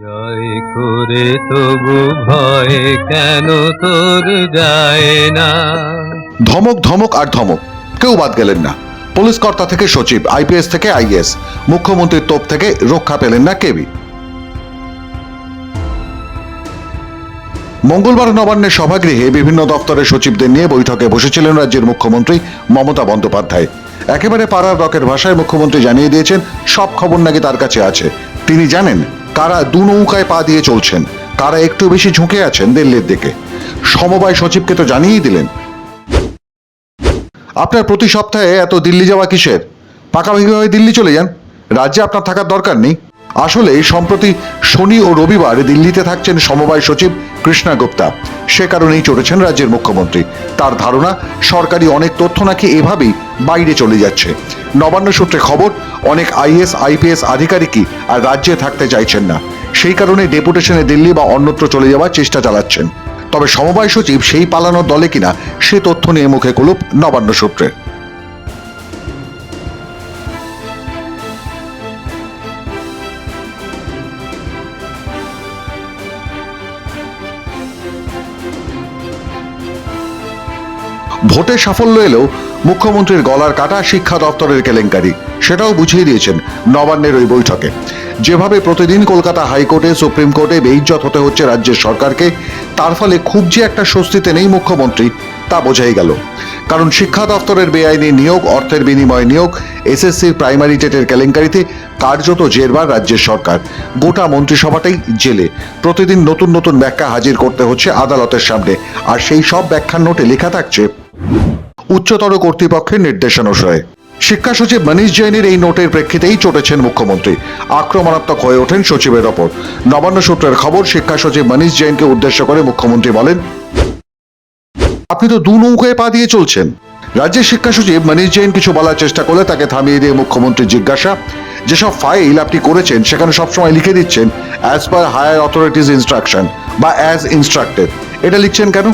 জয় করে তবু ভয় কেন তোর যায় না? ধমক ধমক আর ধমক। কেউ বাদ গেলেন না। পুলিশ কর্তা থেকে সচিব, আইপিএস থেকে আইএস, মুখ্যমন্ত্রীর তোপ থেকে রক্ষা পেলেন না কেবি মঙ্গলবার নবান্নের সভাগৃহে বিভিন্ন দপ্তরের সচিবদের নিয়ে বৈঠকে বসেছিলেন রাজ্যের মুখ্যমন্ত্রী মমতা বন্দ্যোপাধ্যায়। একেবারে পাড়ার রকের ভাষায় মুখ্যমন্ত্রী জানিয়ে দিয়েছেন, সব খবর নাকি তার কাছে আছে। তিনি জানেন কারা দু নৌকায় পা দিয়ে চলছেন। কারা একটু বেশি ঝুঁকে আছেন দিল্লির দিকে। সমবায় সচিবকে তো জানিয়েই দিলেন। আপনার প্রতি সপ্তাহে এত দিল্লি যাওয়া কিসের? পাকাপাকি হয়ে দিল্লি চলে যান। রাজ্যে আপনার থাকার দরকার নেই। আসলে সম্প্রতি শনি ও রবিবার দিল্লিতে থাকছেন সমবায় সচিব কৃষ্ণা গুপ্তা। সে কারণেই চড়েছেন রাজ্যের মুখ্যমন্ত্রী। তার ধারণা, সরকারি অনেক তথ্য নাকি এভাবেই বাইরে চলে যাচ্ছে। নবান্ন সূত্রে খবর, অনেক আইএস, আইপিএস আধিকারিকই আর রাজ্যে থাকতে চাইছেন না। সেই কারণে ডেপুটেশনে দিল্লি বা অন্যত্র চলে যাওয়ার চেষ্টা চালাচ্ছেন। তবে সমবায় সচিব সেই পালানোর দলে কিনা, সে তথ্য নিয়ে মুখে কুলুপ নবান্ন সূত্রে। ভোটে সাফল্য এলেও মুখ্যমন্ত্রীর গলার কাটা শিক্ষা দপ্তরের কেলেঙ্কারি, সেটাও বুঝিয়ে দিয়েছেন নবান্নের ওই বৈঠকে। যেভাবে প্রতিদিন কলকাতা হাইকোর্টে, সুপ্রিম কোর্টে বেইজ্জত হতে হচ্ছে রাজ্যের সরকারকে, তার ফলে খুব যে একটা স্বস্তিতে নেই মুখ্যমন্ত্রী, তা বোঝাই গেল। কারণ শিক্ষা দপ্তরের বেআইনি নিয়োগ, অর্থের বিনিময়ে নিয়োগ এসএসসির প্রাইমারি টেটের কেলেঙ্কারিতে কার্যত জেরবার রাজ্যের সরকার। গোটা মন্ত্রিসভাটাই জেলে। প্রতিদিন নতুন নতুন ব্যাখ্যা হাজির করতে হচ্ছে আদালতের সামনে। আর সেই সব ব্যাখ্যার নোটে লেখা থাকছে উচ্চতর কর্তৃপক্ষের নির্দেশানুসারে। শিক্ষা সচিব মনীষ জৈনের এই নোটের প্রেক্ষিতেই চটেছেন মুখ্যমন্ত্রী। আক্রমণাত্মক হয়ে ওঠেন সচিবের ওপর। নবান্ন সূত্রের খবর, শিক্ষা সচিব মনীষ জৈনকে উদ্দেশ্য করে মুখ্যমন্ত্রী বলেন, আপনি তো দু নৌকায় পা দিয়ে চলছেন। রাজ্যের শিক্ষা সচিব মনীষ জৈন কিছু বলার চেষ্টা করলে তাকে থামিয়ে দিয়ে মুখ্যমন্ত্রী জিজ্ঞাসা, যেসব ফাইল আপনি করেছেন, সেখানে সবসময় লিখে দিচ্ছেন as per higher authorities instruction বা অ্যাজ ইনস্ট্রাক্টেড এটা লিখছেন কেন?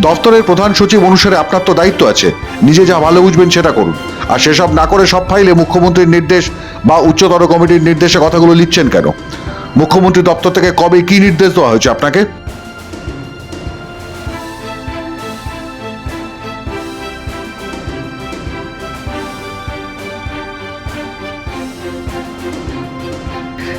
দপ্তরের প্রধান সচিব অনুসারে আপনার তো দায়িত্ব আছে। নিজে যা ভালো বুঝবেন সেটা করুন। আর সেসব না করে সব ফাইলে মুখ্যমন্ত্রীর নির্দেশ বা উচ্চতর কমিটির নির্দেশে কথাগুলো লিখছেন কেন? মুখ্যমন্ত্রী দপ্তর থেকে কবে কি নির্দেশ দেওয়া হয়েছে আপনাকে?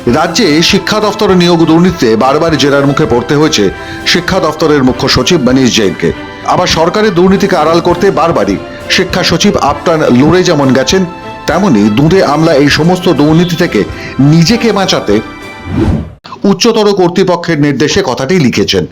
রাজ্যে শিক্ষা দফতরের নিয়োগ দুর্নীতিতে বারবার জেরার মুখে পড়তে হয়েছে শিক্ষা দফতরের মুখ্য সচিব মনীষ জৈনকে। আবার সরকারের দুর্নীতিকে আড়াল করতে বারবারই শিক্ষা সচিব আপ্রাণ লড়ে যেমন গেছেন, তেমনি দুধে আমলা এই সমস্ত দুর্নীতি থেকে নিজেকে বাঁচাতে উচ্চতর কর্তৃপক্ষের নির্দেশে কথাটি লিখেছেন।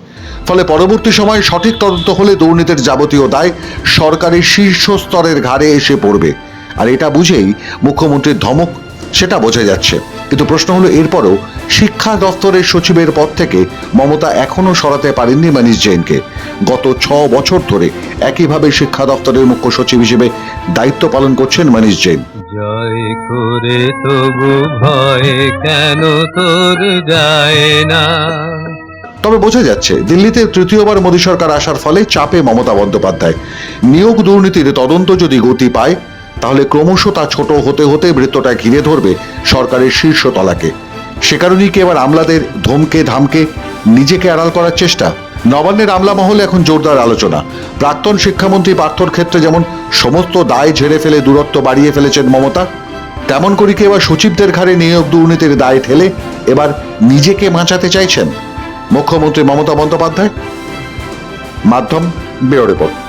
ফলে পরবর্তী সময়ে সঠিক তদন্ত হলে দুর্নীতির যাবতীয় দায় সরকারের শীর্ষ স্তরের ঘাড়ে এসে পড়বে। আর এটা বুঝেই মুখ্যমন্ত্রীর ধমক, সেটা বোঝা যাচ্ছে। কিন্তু প্রশ্ন হলো এরপরও শিক্ষা দপ্তরের সচিবের পদ থেকে মমতা এখনও সরাতে পারেননি মানিশ জৈনকে। গত ছ বছর ধরে একইভাবে শিক্ষা দপ্তরের মুখ্য সচিব হিসেবে দায়িত্ব পালন করছেন মানিশ জৈন। জয় করে তবু ভয় কেন তোর যায় না? তবে বোঝা যাচ্ছে দিল্লিতে তৃতীয়বার মোদী সরকার আসার ফলে চাপে মমতা বন্দ্যোপাধ্যায়। নিয়োগ দুর্নীতির তদন্ত যদি গতি পায় তাহলে ক্রমশ তা ছোট হতে হতে বৃত্তটা ঘিরে ধরবে সরকারের শীর্ষতলাকে সে কারণেই কি এবার আমলাদের ধমকে ধামকে নিজেকে আড়াল করার চেষ্টা? নবান্নের আমলা মহলে এখন জোরদার আলোচনা। প্রাক্তন শিক্ষামন্ত্রী পার্থর ক্ষেত্রে যেমন সমস্ত দায় ঝেড়ে ফেলে দূরত্ব বাড়িয়ে ফেলেছেন মমতা, তেমন করি কি এবার সচিবদের ঘাড়ে নিয়োগ দুর্নীতির দায় ঠেলে এবার নিজেকে বাঁচাতে চাইছেন মুখ্যমন্ত্রী মমতা বন্দ্যোপাধ্যায়? মাধ্যম ব্যুরো রিপোর্ট।